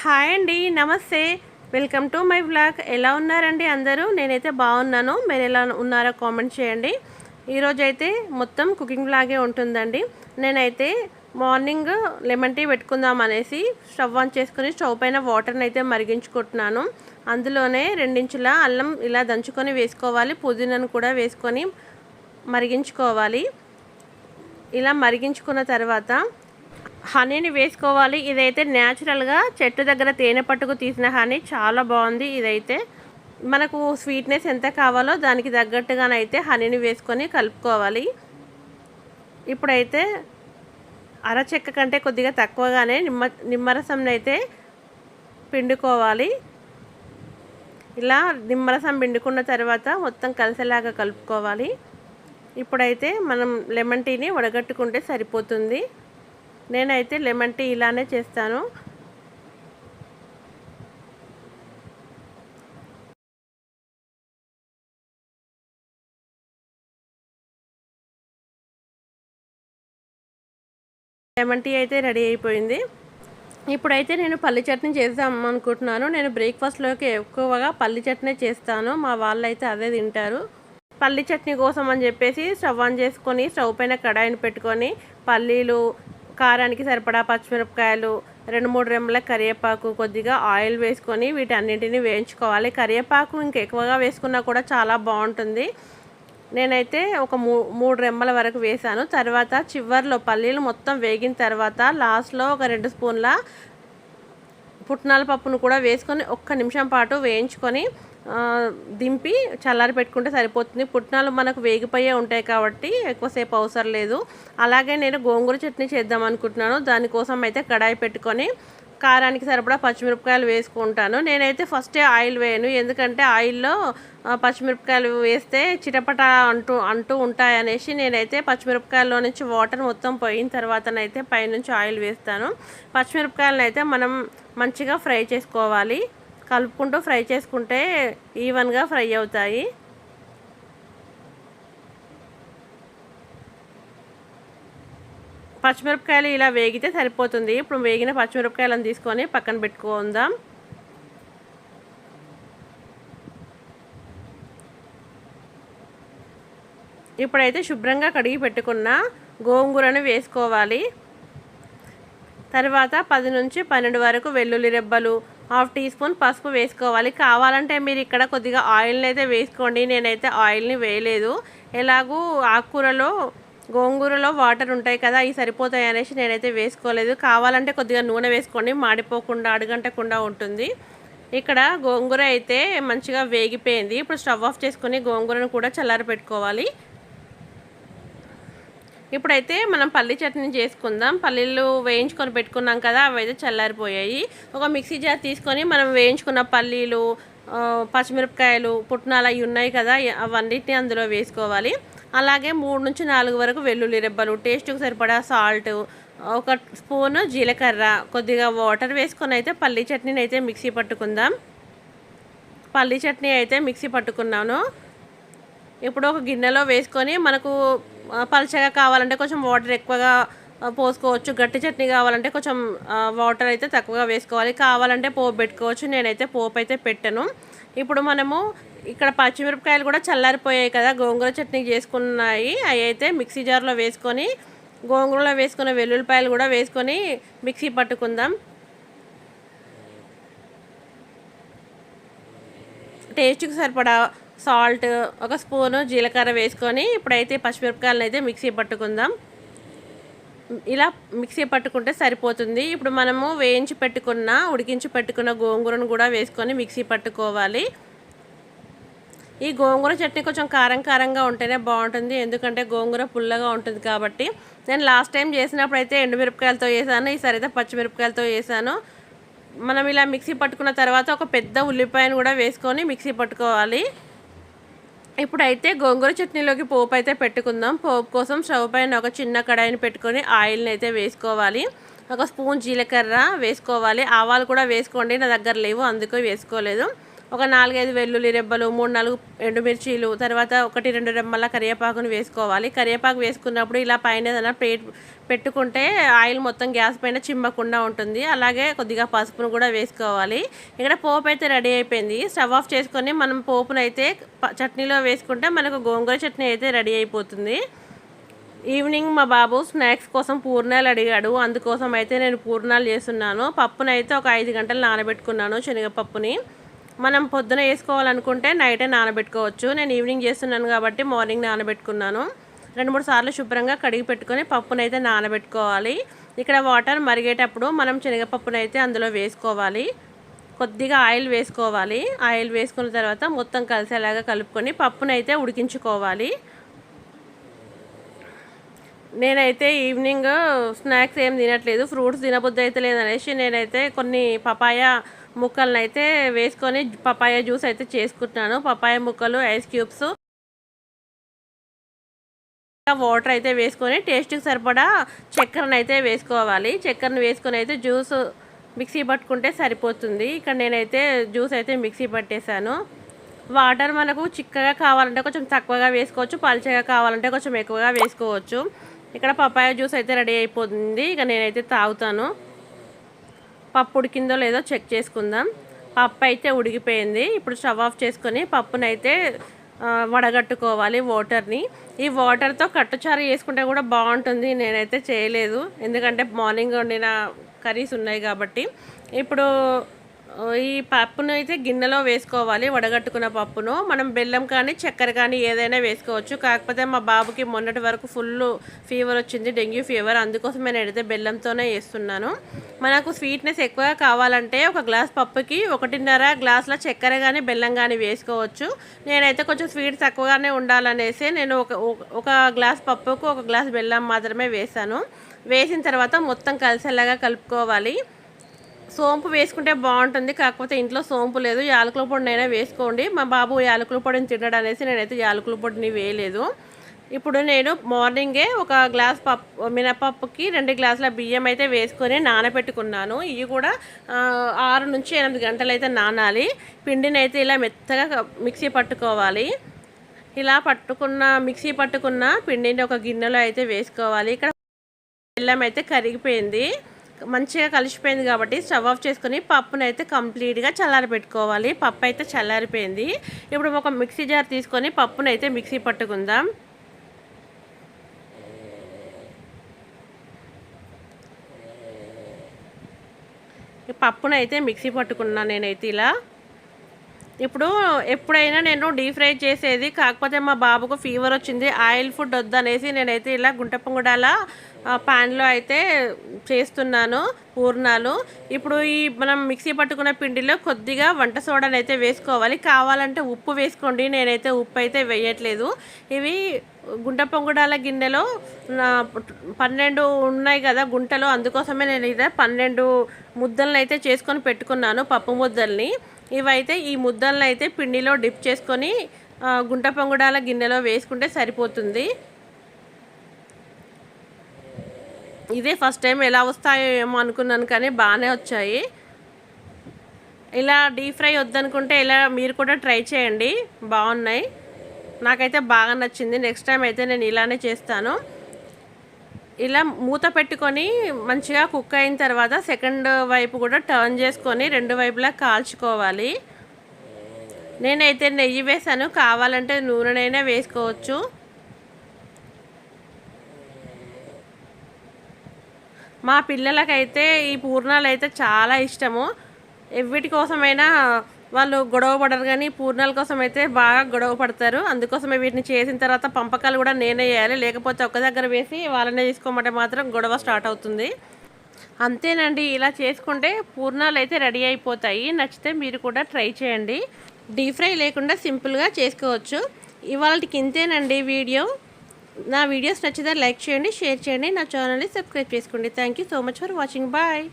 Hi అండి నమస్తే. Welcome to my blog ఎలా ఉన్నారండి అందరూ? నేనైతే బాగున్నాను. మీరు ఎలా ఉన్నారో కామెంట్ చేయండి. ఈరోజు అయితే మొత్తం కుకింగ్ బ్లాగే ఉంటుందండి. నేనైతే మార్నింగ్ లెమన్ టీ పెట్టుకుందాం అనేసి స్టవ్ ఆన్ చేసుకుని స్టవ్ పైన వాటర్ని అయితే మరిగించుకుంటున్నాను. అందులోనే రెండించుల అల్లం ఇలా దంచుకొని వేసుకోవాలి. పుదీనాను కూడా వేసుకొని మరిగించుకోవాలి. ఇలా మరిగించుకున్న తర్వాత హనీని వేసుకోవాలి. ఇదైతే న్యాచురల్గా చెట్టు దగ్గర తేనె పట్టుకు తీసిన హనీ చాలా బాగుంది. ఇదైతే మనకు స్వీట్నెస్ ఎంత కావాలో దానికి తగ్గట్టుగానైతే హనీని వేసుకొని కలుపుకోవాలి. ఇప్పుడైతే అరచెక్క కంటే కొద్దిగా తక్కువగానే నిమ్మ నిమ్మరసం అయితే పిండుకోవాలి. ఇలా నిమ్మరసం పిండుకున్న తర్వాత మొత్తం కలిసేలాగా కలుపుకోవాలి. ఇప్పుడైతే మనం లెమన్ టీని వడగట్టుకుంటే సరిపోతుంది. నేనైతే లెమన్ టీ ఇలానే చేస్తాను. లెమన్ టీ అయితే రెడీ అయిపోయింది. ఇప్పుడైతే నేను పల్లి చట్నీ చేద్దాం అనుకుంటున్నాను నేను బ్రేక్ఫాస్ట్లోకి ఎక్కువగా పల్లి చట్నీ చేస్తాను. మా వాళ్ళు అయితే అదే తింటారు. పల్లి చట్నీ కోసం అని చెప్పేసి స్టవ్ ఆన్ చేసుకొని స్టవ్ పైన కడాయిని పెట్టుకొని పల్లీలు కారానికి సరిపడా పచ్చిమిరపకాయలు రెండు మూడు రెమ్మల కరివేపాకు కొద్దిగా ఆయిల్ వేసుకొని వీటన్నింటినీ వేయించుకోవాలి. కరివేపాకు ఇంకా ఎక్కువగా వేసుకున్నా కూడా చాలా బాగుంటుంది. నేనైతే ఒక మూ మూడు రెమ్మల వరకు వేసాను. తర్వాత చివరిలో పల్లీలు మొత్తం వేగిన తర్వాత లాస్ట్లో ఒక రెండు స్పూన్ల పుట్నాల పప్పును కూడా వేసుకొని ఒక్క నిమిషం పాటు వేయించుకొని దింపి చల్లారి పెట్టుకుంటే సరిపోతుంది. పుట్నాలు మనకు వేగిపోయే ఉంటాయి కాబట్టి ఎక్కువసేపు అవసరం లేదు. అలాగే నేను గోంగూర చట్నీ చేద్దాం అనుకుంటున్నాను. దానికోసం అయితే కడాయి పెట్టుకొని కారానికి సరిపడా పచ్చిమిరపకాయలు వేసుకుంటాను. నేనైతే ఫస్టే ఆయిల్ వేయను. ఎందుకంటే ఆయిల్లో పచ్చిమిరపకాయలు వేస్తే చిటపట అంటూ అంటూ ఉంటాయనేసి నేనైతే పచ్చిమిరపకాయల్లో నుంచి వాటర్ మొత్తం పోయిన తర్వాతనైతే పైనుంచి ఆయిల్ వేస్తాను. పచ్చిమిరపకాయలను అయితే మనం మంచిగా ఫ్రై చేసుకోవాలి. కలుపుకుంటూ ఫ్రై చేసుకుంటే ఈవెన్గా ఫ్రై అవుతాయి. పచ్చిమిరపకాయలు ఇలా వేగితే సరిపోతుంది. ఇప్పుడు వేగిన పచ్చిమిరపకాయలను తీసుకొని పక్కన పెట్టుకుందాం. ఇప్పుడైతే శుభ్రంగా కడిగి పెట్టుకున్న గోంగూరను వేసుకోవాలి. తర్వాత పది నుంచి పన్నెండు వరకు వెల్లుల్లి రెబ్బలు హాఫ్ టీ స్పూన్ పసుపు వేసుకోవాలి. కావాలంటే మీరు ఇక్కడ కొద్దిగా ఆయిల్ని అయితే వేసుకోండి. నేనైతే ఆయిల్ని వేయలేదు. ఎలాగూ ఆకుకూరలో గోంగూరలో వాటర్ ఉంటాయి కదా అవి సరిపోతాయి అనేసి నేనైతే వేసుకోలేదు. కావాలంటే కొద్దిగా నూనె వేసుకోండి. మాడిపోకుండా అడుగంటకుండా ఉంటుంది. ఇక్కడ గోంగూర అయితే మంచిగా వేగిపోయింది. ఇప్పుడు స్టవ్ ఆఫ్ చేసుకొని గోంగూరను కూడా చల్లారి పెట్టుకోవాలి ఇప్పుడైతే మనం పల్లి చట్నీ చేసుకుందాం. పల్లీలు వేయించుకొని పెట్టుకున్నాం కదా అవి అయితే చల్లారిపోయాయి. ఒక మిక్సీ జార్ తీసుకొని మనం వేయించుకున్న పల్లీలు పచ్చిమిరపకాయలు పుట్నాలు అవి ఉన్నాయి కదా అవన్నిటిని అందులో వేసుకోవాలి. అలాగే మూడు నుంచి నాలుగు వరకు వెల్లుల్లి రెబ్బలు టేస్ట్కి సరిపడా సాల్ట్ ఒక స్పూను జీలకర్ర కొద్దిగా వాటర్ వేసుకొని అయితే పల్లీ చట్నీని అయితే మిక్సీ పట్టుకుందాం. పల్లీ చట్నీ అయితే మిక్సీ పట్టుకున్నాను. ఇప్పుడు ఒక గిన్నెలో వేసుకొని మనకు పలచగా కావాలంటే కొంచెం వాటర్ ఎక్కువగా పోసుకోవచ్చు. గట్టి చట్నీ కావాలంటే కొంచెం వాటర్ అయితే తక్కువగా వేసుకోవాలి. కావాలంటే పోపు పెట్టుకోవచ్చు. నేనైతే పోపు అయితే పెట్టాను. ఇప్పుడు మనము ఇక్కడ పచ్చిమిరపకాయలు కూడా చల్లారిపోయాయి కదా. గోంగూర చట్నీ చేసుకున్నాయి. అవి అయితే మిక్సీ జార్లో వేసుకొని గోంగూరలో వేసుకున్న వెల్లుల్లిపాయలు కూడా వేసుకొని మిక్సీ పట్టుకుందాం. టేస్ట్కి సరిపడా సాల్ట్ ఒక స్పూను జీలకర్ర వేసుకొని ఇప్పుడైతే పచ్చిమిరపకాయలను అయితే మిక్సీ పట్టుకుందాం. ఇలా మిక్సీ పట్టుకుంటే సరిపోతుంది. ఇప్పుడు మనము వేయించి పెట్టుకున్న ఉడికించి పెట్టుకున్న గోంగూరను కూడా వేసుకొని మిక్సీ పట్టుకోవాలి. ఈ గోంగూర చట్నీ కొంచెం కారం కారంగా ఉంటేనే బాగుంటుంది. ఎందుకంటే గోంగూర పుల్లగా ఉంటుంది కాబట్టి. నేను లాస్ట్ టైం చేసినప్పుడు అయితే ఎండుమిరపకాయలతో వేసాను ఈసారి అయితే పచ్చిమిరపకాయలతో వేసాను మనం ఇలా మిక్సీ పట్టుకున్న తర్వాత ఒక పెద్ద ఉల్లిపాయను కూడా వేసుకొని మిక్సీ పట్టుకోవాలి. ఇప్పుడైతే గోంగూర చట్నీలోకి పోపు అయితే పెట్టుకుందాం. పోపు కోసం స్టవ్ పైన ఒక చిన్న కడాయిని పెట్టుకొని ఆయిల్ని అయితే వేసుకోవాలి. ఒక స్పూన్ జీలకర్ర వేసుకోవాలి. ఆవాలు కూడా వేసుకోండి. నా దగ్గర లేవు అందుకే వేసుకోలేదు. ఒక నాలుగైదు వెల్లుల్లి రెబ్బలు మూడు నాలుగు ఎండుమిర్చీలు తర్వాత ఒకటి రెండు రెమ్మల కరివేపాకును వేసుకోవాలి. కరివేపాకు వేసుకున్నప్పుడు ఇలా పైన ఏదైనా ప్లేట్ పెట్టుకుంటే ఆయిల్ మొత్తం గ్యాస్ పైన చిమ్మకుండా ఉంటుంది. అలాగే కొద్దిగా పసుపును కూడా వేసుకోవాలి. ఇక్కడ పోపు అయితే రెడీ అయిపోయింది. స్టవ్ ఆఫ్ చేసుకొని మనం పోపును అయితే చట్నీలో వేసుకుంటే మనకు గోంగూర చట్నీ అయితే రెడీ అయిపోతుంది. ఈవినింగ్ మా బాబు స్నాక్స్ కోసం పూర్ణాలు అడిగాడు. అందుకోసం అయితే నేను పూర్ణాలు చేస్తున్నాను. పప్పునైతే ఒక ఐదు గంటలు నానబెట్టుకున్నాను శనగపప్పుని. మనం పొద్దున వేసుకోవాలనుకుంటే నైటే నానబెట్టుకోవచ్చు. నేను ఈవినింగ్ చేస్తున్నాను కాబట్టి మార్నింగ్ నానబెట్టుకున్నాను. రెండు మూడు సార్లు శుభ్రంగా కడిగి పెట్టుకొని పప్పునైతే నానబెట్టుకోవాలి. ఇక్కడ వాటర్ మరిగేటప్పుడు మనం శనగపప్పునైతే అందులో వేసుకోవాలి. కొద్దిగా ఆయిల్ వేసుకోవాలి. ఆయిల్ వేసుకున్న తర్వాత మొత్తం కలిసేలాగా కలుపుకొని పప్పునైతే ఉడికించుకోవాలి. నేనైతే ఈవినింగ్ స్నాక్స్ ఏం తినట్లేదు. ఫ్రూట్స్ తినబుద్ధి అయితే లేదనేసి నేనైతే కొన్ని పపాయ ముక్కలను అయితే వేసుకొని పపాయ జ్యూస్ అయితే చేసుకుంటున్నాను. పపాయ ముక్కలు ఐస్ క్యూబ్స్. వాటర్ అయితే వేసుకొని టేస్ట్కి సరిపడా చక్కెరను అయితే వేసుకోవాలి. చక్కెరను వేసుకొని అయితే జ్యూస్ మిక్సీ పట్టుకుంటే సరిపోతుంది. ఇక్కడ నేనైతే జ్యూస్ అయితే మిక్సీ పట్టేశాను. వాటర్ మనకు చిక్కగా కావాలంటే కొంచెం తక్కువగా వేసుకోవచ్చు. పల్చగా కావాలంటే కొంచెం ఎక్కువగా వేసుకోవచ్చు. ఇక్కడ పపాయ జ్యూస్ అయితే రెడీ అయిపోతుంది. ఇక నేనైతే తాగుతాను. పప్పు ఉడికిందో లేదో చెక్ చేసుకుందాం. పప్పు అయితే ఉడికిపోయింది. ఇప్పుడు స్టవ్ ఆఫ్ చేసుకొని పప్పునైతే వడగట్టుకోవాలి వాటర్ని. ఈ వాటర్తో కట్టుచారు చేసుకుంటే కూడా బాగుంటుంది. నేనైతే చేయలేదు. ఎందుకంటే మార్నింగ్ వండిన కర్రీస్ ఉన్నాయి కాబట్టి. ఇప్పుడు ఈ పప్పును అయితే గిన్నెలో వేసుకోవాలి వడగట్టుకున్న పప్పును. మనం బెల్లం కానీ చక్కెర కానీ ఏదైనా వేసుకోవచ్చు. కాకపోతే మా బాబుకి మొన్నటి వరకు ఫుల్ ఫీవర్ వచ్చింది డెంగ్యూ ఫీవర్. అందుకోసం నేను ఎడితే బెల్లంతోనే వేస్తున్నాను. మనకు స్వీట్నెస్ ఎక్కువగా కావాలంటే ఒక గ్లాస్ పప్పుకి ఒకటిన్నర గ్లాసుల చక్కెర కానీ బెల్లం కానీ వేసుకోవచ్చు. నేనైతే కొంచెం స్వీట్ తక్కువగానే ఉండాలనేసి నేను ఒక ఒక- ఒక గ్లాస్ పప్పుకు ఒక గ్లాస్ బెల్లం మాత్రమే వేసాను వేసిన తర్వాత మొత్తం కలిసేలాగా కలుపుకోవాలి. సోంపు వేసుకుంటే బాగుంటుంది కాకపోతే ఇంట్లో సోంపు లేదు. యాలకుల పొడినైనా వేసుకోండి. మా బాబు యాలకుల పొడిని తినడు అనేసి నేనైతే యాలకుల పొడిని వేయలేదు. ఇప్పుడు నేను మార్నింగే ఒక గ్లాస్ పప్పు మినపప్పుకి రెండు గ్లాసుల బియ్యం అయితే వేసుకొని నానబెట్టుకున్నాను. ఇవి కూడా ఆరు నుంచి ఎనిమిది గంటలు అయితే నానాలి. పిండిని అయితే ఇలా మెత్తగా మిక్సీ పట్టుకోవాలి. ఇలా పట్టుకున్న మిక్సీ పట్టుకున్న పిండిని ఒక గిన్నెలో అయితే వేసుకోవాలి. ఇక్కడ బెల్లం అయితే కరిగిపోయింది. మంచిగా కలిసిపోయింది కాబట్టి స్టవ్ ఆఫ్ చేసుకుని పప్పును అయితే కంప్లీట్గా చల్లారి పెట్టుకోవాలి పప్పు అయితే చల్లారిపోయింది. ఇప్పుడు ఒక మిక్సీ జార్ తీసుకొని పప్పును అయితే మిక్సీ పట్టుకుందాం. పప్పునైతే మిక్సీ పట్టుకున్నాను నేనైతే ఇలా. ఇప్పుడు ఎప్పుడైనా నేను డీప్ ఫ్రై చేసేది కాకపోతే మా బాబుకు ఫీవర్ వచ్చింది ఆయిల్ ఫుడ్ వద్దనేసి నేనైతే ఇలా గుంటపంగుడాల ప్యాన్లో అయితే చేస్తున్నాను పూర్ణాలు ఇప్పుడు ఈ మనం మిక్సీ పట్టుకున్న పిండిలో కొద్దిగా వంట సోడాని అయితే వేసుకోవాలి. కావాలంటే ఉప్పు వేసుకోండి నేనైతే ఉప్పు అయితే వేయట్లేదు. ఇవి గుంట పొంగుడాల గిన్నెలో పన్నెండు ఉన్నాయి కదా గుంటలు అందుకోసమే నేను ఇదే పన్నెండు ముద్దలను అయితే చేసుకొని పెట్టుకున్నాను పప్పు ముద్దల్ని. ఇవైతే ఈ ముద్దలను అయితే పిండిలో డిప్ చేసుకొని గుంట పొంగుడాల గిన్నెలో వేసుకుంటే సరిపోతుంది. ఇదే ఫస్ట్ టైం ఎలా వస్తాయో ఏమో అనుకున్నాను కానీ బాగానే వచ్చాయి. ఇలా డీప్ ఫ్రై వద్దనుకుంటే ఇలా మీరు కూడా ట్రై చేయండి. బాగున్నాయి. నాకైతే బాగా నచ్చింది. నెక్స్ట్ టైం అయితే నేను ఇలానే చేస్తాను. ఇలా మూత పెట్టుకొని మంచిగా కుక్ అయిన తర్వాత సెకండ్ వైపు కూడా టర్న్ చేసుకొని రెండు వైపులా కాల్చుకోవాలి. నేనైతే నెయ్యి వేసాను. కావాలంటే నూనెనైనా వేసుకోవచ్చు. మా పిల్లలకైతే ఈ పూర్ణాలు అయితే చాలా ఇష్టము. ఎవిటి కోసమైనా వాళ్ళు గొడవ పడరు కానీ పూర్ణాల కోసం అయితే బాగా గొడవ పడతారు. అందుకోసమే వీటిని చేసిన తర్వాత పంపకాలు కూడా నేనే వేయాలి లేకపోతే ఒక్క దగ్గర వేసి వాళ్ళనే తీసుకోమంటే మాత్రం గొడవ స్టార్ట్ అవుతుంది. అంతేనండి. ఇలా చేసుకుంటే పూర్ణాలు అయితే రెడీ అయిపోతాయి. నచ్చితే మీరు కూడా ట్రై చేయండి. డీప్ ఫ్రై లేకుండా సింపుల్గా చేసుకోవచ్చు. ఇవాళకి ఇంతేనండి వీడియో. నా వీడియోస్ నచ్చితే లైక్ చేయండి షేర్ చేయండి. నా ఛానల్ని సబ్స్క్రైబ్ చేసుకోండి. Thank you so much for watching. Bye.